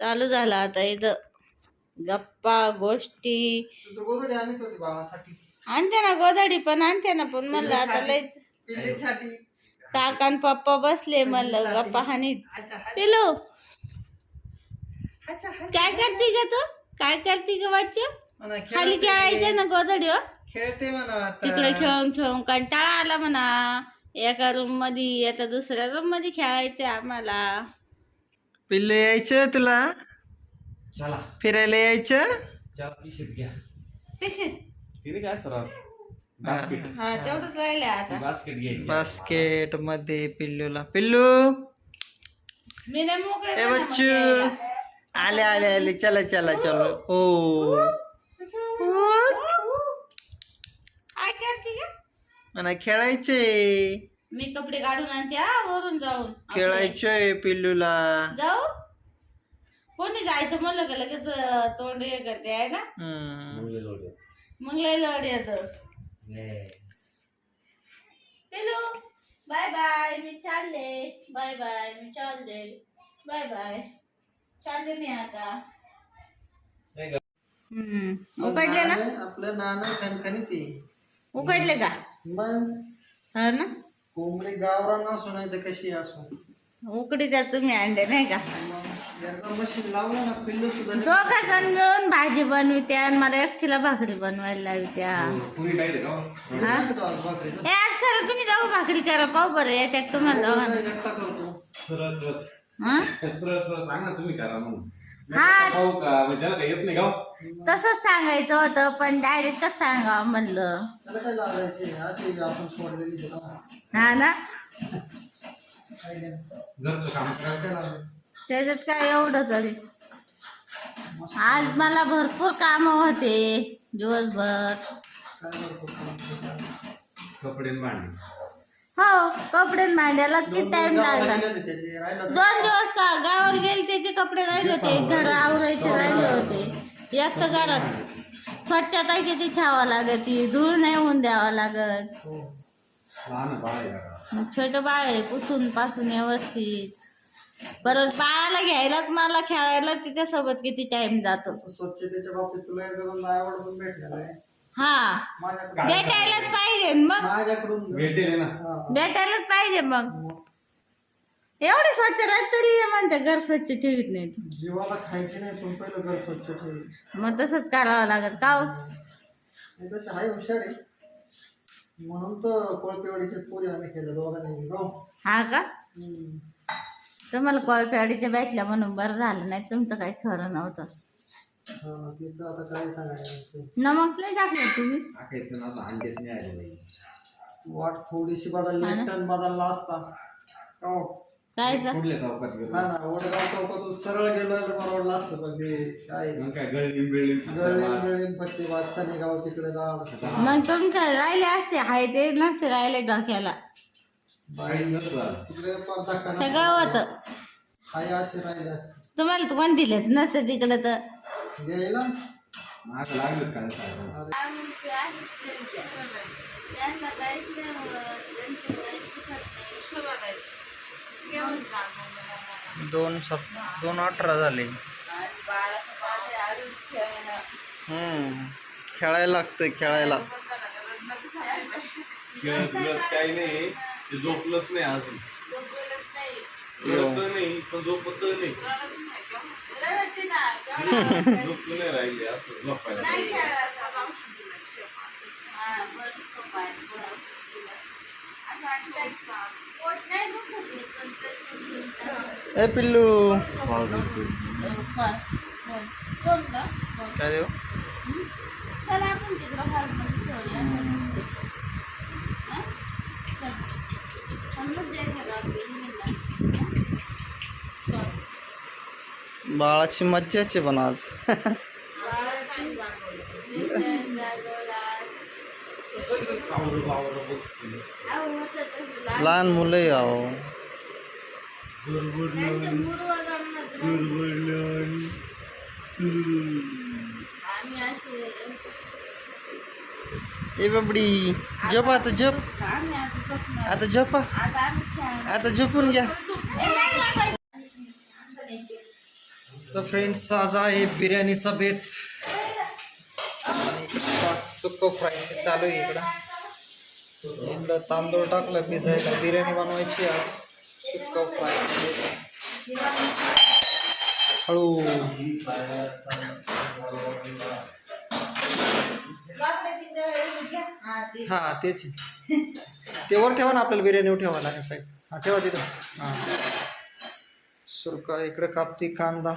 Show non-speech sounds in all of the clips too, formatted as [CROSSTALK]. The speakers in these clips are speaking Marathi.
चालू झाला आता इथं. गप्पा गोष्टी. गोदडी आणत होती बाळासाठी आणते ना गोदाडी पण आणते ना पण म्हणलं आता लयच. पिल्लीसाठी. काका आणि पप्पा बसले म्हणलं गप्पा हानीत. पिलो काय करते ग तू? काय करते ग बच्चू? म्हणा खाली. खेळायचे ना गोधडीवर खेळते म्हणा तिकडे खेळून खेळून कंटाळा आला म्हणा. एका रूममध्ये आता दुसऱ्या रूममध्ये खेळायचे आम्हाला. पिल्लू यायचं तुला? चला. फिरायला यायचं? चला टी शर्ट घ्या. कसे तिने काय सर बास्केट. हा. तेवढंच राहिले आता. बास्केट घ्यायची. बास्केटमध्ये पिल्लूला. पिल्लू! मी नाही मोकळे ए बच्चू. आले आले आले. चला चला चलो. हो ग म्हणा खेळायचे मी कपडे काढून आणते हा वरून जाऊन. खेळायचंय पिल्लूला. जाऊ. कोणी जायचं म्हणलं का लगेच तोंड हे करते आहे ना? हम्म. मग लय लढ येत पिलू बाय बाय मी चालले. बाय बाय मी चालले. Bye bye. चालले मी आता. हम्म. उकडले ना? आपलं नाणं खणखणी ते उकडले का? मग? हा ना? कोंबडी गावरान असो नाही तर कशी असो. उकडी द्या तुम्ही अंडे नाही का? मग एकदा मशीन लावलं ना पिल्लू सुद्धा दोघा जण मिळून भाजी बनवित्या आणि मला एकटीला भाकरी बनवायला लावत्या. पुरी काय का? हा? आज खरं तुम्ही जाऊ भाकरी करा पाहू बरं याच्यात तुम्हाला दोघांना. एकटा करतो सरळ सरळ हा? सांग ना तुम्ही करा म्हणून. हा. पाहू का? म्हणजे त्याला काही येत नाही का? हो? तसंच सांगायचं होतं पण डायरेक्टच सांगावं म्हणलं. त्याला काय लागायचे असे आपण सोडलेली आहे ना. हा ना. घरचं काम करायचं? त्याच्यात काय एवढं तरी. आज मला भरपूर काम होते दिवसभर? कपडे आणि भांडी. हो कपडे मांडायला किती टाइम लागला. दोन दिवस का? गावाला गेले त्याचे कपडे राहिले होते घर आवरायचे राहिले होते. एक तर घरात स्वच्छता किती ठेवावं लागत धूळ नाही होऊन द्यावं लागत. हो. जरा. छोटं बाळ आहे पुसून पासून व्यवस्थित. परत बाळाला घ्यायलाच मला खेळायला तिच्यासोबत किती टाइम जातो. स्वच्छतेच्या बाबतीत तुला एकदा दोन आवड पण भेटलेला आहे. हा. भेटायलाच पाहिजे मग. माझ्याकडून भेटेल ना? हा. भेटायलाच पाहिजे मग. एवढे स्वच्छ राहत तरी हे म्हणते घर स्वच्छ ठेवीत नाही जीवाला खायचे नाही पण पहिलं घर स्वच्छ ठेव मग तसंच करावं लागत का हो? हे आहे हुशार आहे. म्हणून तर कोळपेवाडीचे पोरी आम्ही केलं दोघांनी हो. हा का? हम्म. तुम्हाला कॉलपॅडीच्या भेटल्या म्हणून बरं झालं नाही तुमचं काही खरं नव्हतं. हा, ते तर आता काय सांगायचं नमक नाही टाकलं तुम्ही. टाकायचं ना आता अंडेच नाही आले बाई. वाट थोडीशी बदलली टन बदलला असता. हो. काय सा- कुठल्या चौकात गेलो? हा ना वडगाव चौकातून सरळ गेलं परवडलं असतं पण ते काय मग काय गळली बिळली गळळे गळे पत्ते वाचसाने गाव तिकडे दाड मग तुमच्या राहिले असते हाय ते नसते राहिले डोक्याला. बाई. तिकडे सगळं होतं. हाय असे राहिले असते. तुम्हाला कोण दिलेत नसतं तिकडं तर. द्यायला? लागलं काय सांगायचं. दोन सप दोन अठरा झाले. हम्म खेळायला लागतंय खेळायला. खेळत बिळत काही नाही ते झोपलंच नाही अजून. खेळत नाही पण झोपत नाही. [LAUGHS] झोपलं नाही राहिले असं झोपायला. ए पिल्लू. काय देऊ चला आपण तिकडं बाळाची मज्जाच आहे पण आज. लहान. मुलं याव ए बाबडी झोप आता झोप. आता आता झोपा. आता झोपून घ्या. तर फ्रेंड्स आज आहे बिर्याणीचा बेत. सुक्क फ्राय चालू आहे इकडं. इकडं तांदूळ टाकलं भिजायला बिर्याणी बनवायची आज सुक्क फ्राय. हळू. हा तेच. ते वर ठेवा ना आपल्याला बिर्याणीवर ठेवा लागेल साईड हा ठेवा तिथं. हा. सुरका इकडे कापती कांदा.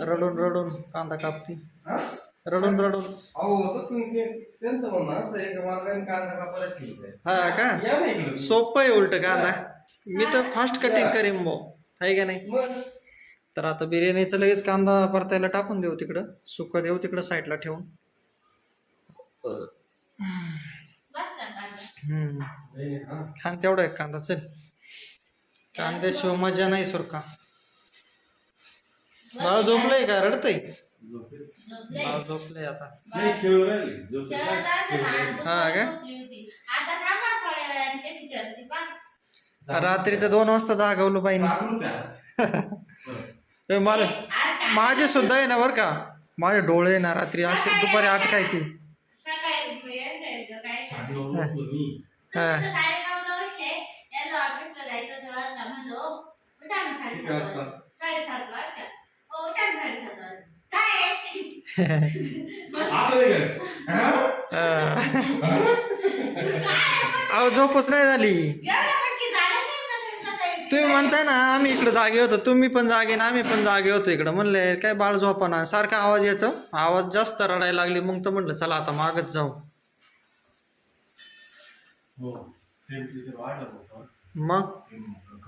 रडून रडून कांदा कापती. रडून रडून. अहो तसं नाही ते- त्यांचं म्हणणं असं आहे की मला काही कांदा कापायला ठीक आहे हा का? सोपं आहे उलट कांदा. मी तर फास्ट कटिंग करीन भाऊ. आहे का नाही? तर आता बिर्याणीचं लगेच कांदा परतायला टाकून देऊ तिकडं. सुक्का देऊ तिकडं साईडला ठेवून. हा. खान तेवढा एक कांदा चल. कांद्याशिवाय मजा नाही सुरका. बाळ झोपलंय का? रडतय? झोपले? आता नाही खेळू राहिली हा का? झोपली होती. आता थांबा थोड्या वेळाने कशी खेळते पहा. रात्री तर दोन वाजता जागवलं पाहिजे जागृत आहे आज. [LAUGHS] बरं. मला आज काय? माझे सुद्धा आहे ना बरं का माझे डोळे ना रात्री असे दुपारी अटकायचे सकाळी काय मी. हा. साडेनऊला उठले याला ऑफिसला जायचं तेव्हा का म्हणलो उठा ना किती साडेसात वाजता? साडेसात वाजता हो उठा ना साडेसात वाजता काय आहे? असं नाही का? हा? अहो झोपच नाही झाली. तुम्ही म्हणताय ना आम्ही इकडे जागे होतो तुम्ही पण जागे ना आम्ही पण जागे होतो इकडं. म्हणले काय बाळ झोपा ना सारखा आवाज येतो. आवाज जास्त रडायला लागली मग तर म्हणलं चला आता मागच जाऊ. हो. मग?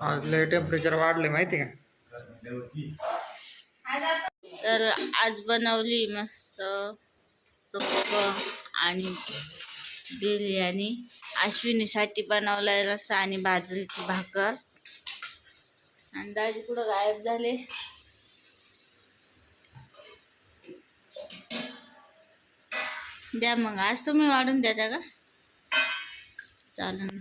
आज लय टेम्परेचर वाढले माहिती का? तर आज बनवली मस्त सोप आणि बिर्याणी. अश्विनीसाठी बनवलाय रस्सा आणि बाजरीची भाकर. आणि दाजी कुठं गायब झाले? द्या मग आज तुम्ही वाढून द्या का? चालेल.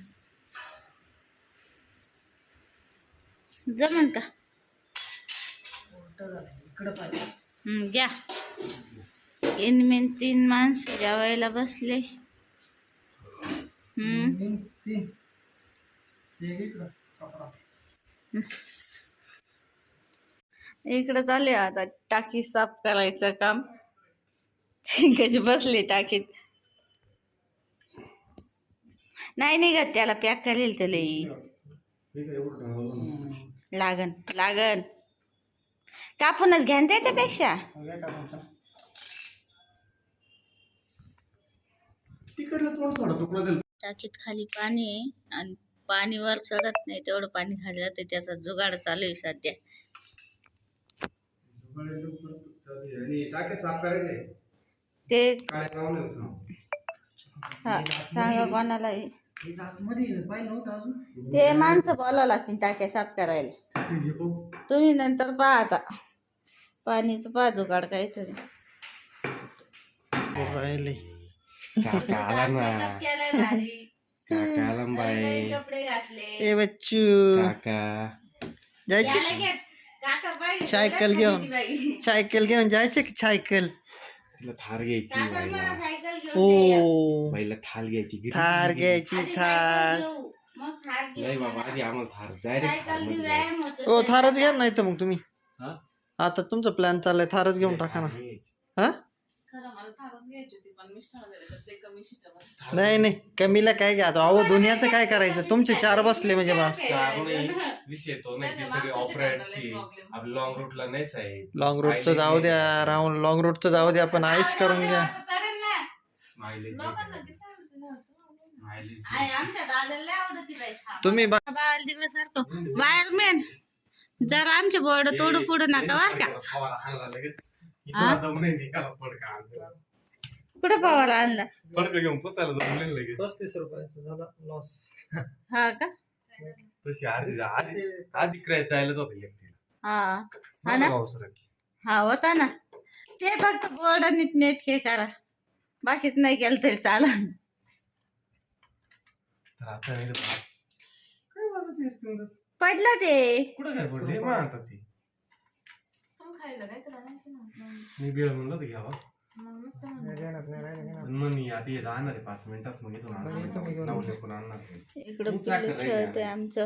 जमन का? हं, घ्या. इनमेन तीन माणसं जेवायला बसले. हम्म. इकडं चालू आहे आता. टाकी साफ करायचं काम. कशी बसली टाकीत. नाही निघत त्याला पॅक करेल ठरवलं? लागन लागन. कापूनच घ्या ना त्याच्यापेक्षा. तिकडलं थोडं थोडं तुकडं दिलं. टाकीत खाली पाणी आहे आणि पाणी वर चढत नाही तेवढं पाणी खाली जाते त्याचा जुगाड चालू आहे सध्या. झोपाळ्या लवकर चालू आहे. आणि टाके साफ करायचे. ते हा सांगा कोणाला मध्ये पाहिलं नव्हतं अजून. ते माणसं बोलावं लागतील टाक्या साफ करायला. हे. तुम्ही नंतर पहा आता. पाणीचं पहा जुगाड काहीतरी. राहिले. काका आला ना. काका आला ना बाई. कपडे घातले. ए बच्चू. काका. जायचे? काका पाहिजे सायकल घेऊन. सायकल घेऊन जायचे की सायकल? तिला थार घ्यायची घेऊन ओ बाईला थार घ्यायची गिरी- थार घ्यायची. थार. नाही बाबा आधी आम्हाला थार डायरेक्ट थारमध्ये जायचं. ओ थारच घ्या नाही तर मग तुम्ही. हा? आता तुमचा प्लॅन चाललाय थारच घेऊन टाका ना. थार घ्यायची. हा खरं मला थारच घ्यायची होती पण मिस्टर दिले ते कमी शिटवर थार नाही नाही. कमीला काय घ्या आता. अहो दुनियाचं काय करायचं? तुमचे चार बसले म्हणजे बस. विषय तो नाही ती सगळी ऑपरेटची लॉंग रूटला नाही साहेब. लॉंग रूटचं जाऊ द्या राहून लॉंग रूटचं जाऊ द्या पण आईश करून घ्या. मायलेज. मायलेज. तुम्ही बा- वायरमॅन जर आमचे बोर्ड तोडू पुडू नका बर का? लगेच? दम नाही निघाला पडका. आणला. कुठे पवार आणला घेऊन पुसायला जमले लगेच. पस्तीस रुपयाचं झालं लॉस हा का? तशी अर्धी आधी आधी क्रॅश जायलाच होती व्यक्तीला हा. हा ना? हा होता ना. ते फक्त बोर्ड नीट नेटके करा. बाकीच नाही केलं तरी चालेल तर आता. काय वाजत आहे? पडलं ते. कुठं काय पडले? म्हणतात ती. काय मी वेळ म्हणलं घ्यावा. मग मस्त म्हणलं. आता आहे पाच मिनिटात मग येतो. आणणार आणणार इकडं पिल्लू? खेळते आमचं